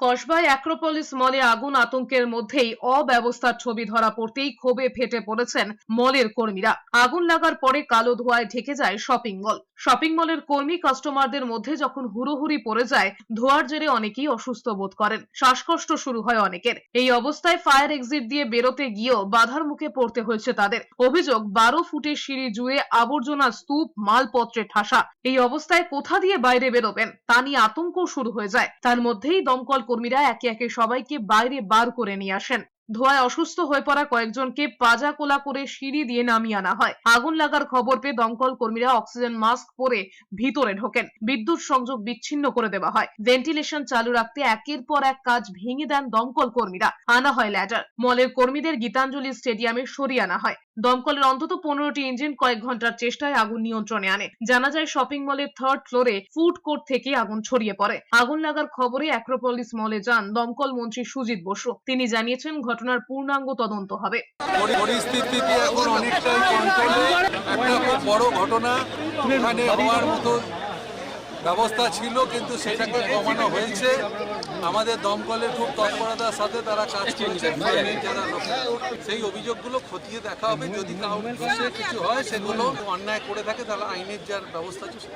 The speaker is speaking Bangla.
কসবায় অ্যাক্রোপলিস মলে আগুন আতঙ্কের মধ্যেই অব্যবস্থার ছবি ধরা পড়তেই ক্ষোভে ফেটে পড়েছেন মলের কর্মীরা। আগুন লাগার পরে কালো ধোঁয়ায় ঢেকে যায় শপিং মল। শপিং মলের কর্মী কাস্টমারদের মধ্যে যখন হুড়োহুড়ি পড়ে যায়, ধোঁয়ার জেরে অনেকেই অসুস্থ বোধ করেন। শ্বাসকষ্ট শুরু হয় অনেকের। এই অবস্থায় ফায়ার এক্সিট দিয়ে বেরোতে গিয়েও বাধার মুখে পড়তে হয়েছে তাদের। অভিযোগ, বারো ফুটের সিঁড়ি জুয়ে আবর্জনা স্তূপ, মালপত্রে ঠাসা। এই অবস্থায় কোথা দিয়ে বাইরে বেরোবেন? তা নিয়ে আতঙ্ক শুরু হয়ে যায়। তার মধ্যেই দমকল কর্মীরা একে একে সবাইকে বাইরে বার করে নিয়ে আসেন। ধোঁয়ায় অসুস্থ হয়ে পড়া কয়েকজনকে পাজা কোলা করে সিঁড়ি দিয়ে নামিয়ে আনা হয়। আগুন লাগার খবর পেয়ে দমকল কর্মীরা অক্সিজেন মাস্ক পরে ভিতরে ঢোকেন। বিদ্যুৎ সংযোগ বিচ্ছিন্ন করে দেওয়া হয়। ভেন্টিলেশন চালু রাখতে একের পর এক কাজ ভেঙে দেন দমকল কর্মীরা। আনা হয় ল্যাডার। মলের কর্মীদের গীতাঞ্জলি স্টেডিয়ামে সরিয়ে আনা হয়। দমকলের অন্তত পনেরোটি ইঞ্জিন কয়েক ঘণ্টার চেষ্টায় আগুন নিয়ন্ত্রণে আনে। জানা যায় শপিং মলের থার্ড ফ্লোরে ফুড কোর্ট থেকে আগুন ছড়িয়ে পড়ে। আগুন লাগার খবরে অ্যাক্রোপলিস মলে যান দমকল মন্ত্রী সুজিত বসু। তিনি জানিয়েছেন, ঘটনার পূর্ণাঙ্গ তদন্ত হবে। বড় ঘটনা ব্যবস্থা ছিল, কিন্তু সেটাকে কমানো হয়েছে। আমাদের দমকলের খুব তৎপরতার সাথে তারা কাজ করছে। সেই অভিযোগগুলো খতিয়ে দেখা হবে। যদি কাউকে কিছু হয়, সেগুলো অন্যায় করে থাকে, তাহলে আইনের যার ব্যবস্থা আছে